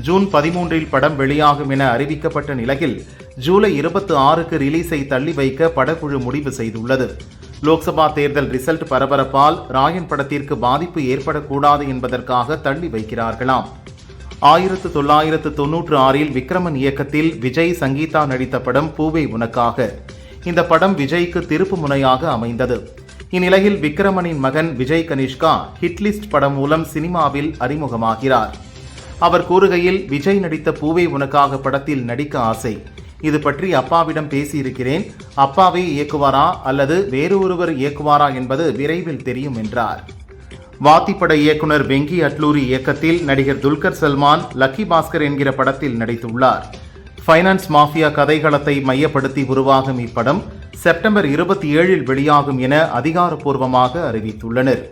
Speaker 1: ஜூன் பதிமூன்றில் படம் வெளியாகும் என அறிவிக்கப்பட்ட நிலையில் ஜூலை இருபத்தி ஆறுக்கு ரிலீஸை தள்ளி வைக்க படக்குழு முடிவு செய்துள்ளது. லோக்சபா தேர்தல் ரிசல்ட் பரபரப்பால் ராயன் படத்திற்கு பாதிப்பு ஏற்படக்கூடாது என்பதற்காக தள்ளி வைக்கிறார்களாம். ஆயிரத்து தொள்ளாயிரத்து தொன்னூற்று ஆறில் விக்ரமன் இயக்கத்தில் விஜய் சங்கீதா நடித்த படம் பூவே உனக்காக. இந்த படம் விஜய்க்கு திருப்பு முனையாக அமைந்தது. இந்நிலையில் விக்ரமனின் மகன் விஜய் கனிஷ்கா ஹிட்லிஸ்ட் படம் மூலம் சினிமாவில் அறிமுகமாகிறார். அவர் கூறுகையில் விஜய் நடித்த பூவே உனக்காக படத்தில் நடிக்க ஆசை. இது பற்றி அப்பாவிடம் பேசியிருக்கிறேன். அப்பாவே இயக்குவாரா அல்லது வேறு ஒருவர் இயக்குவாரா என்பது விரைவில் தெரியும் என்றார். வாத்திப்பட இயக்குனர் வெங்கி அட்லூரி இயக்கத்தில் நடிகர் துல்கர் சல்மான் லக்கி பாஸ்கர் என்கிற படத்தில் நடித்துள்ளார். ஃபைனான்ஸ் மாஃபியா கதைகளத்தை மையப்படுத்தி உருவாகும் இப்படம் செப்டம்பர் இருபத்தி ஏழில் வெளியாகும் என அதிகாரப்பூர்வமாக அறிவித்துள்ளனர்.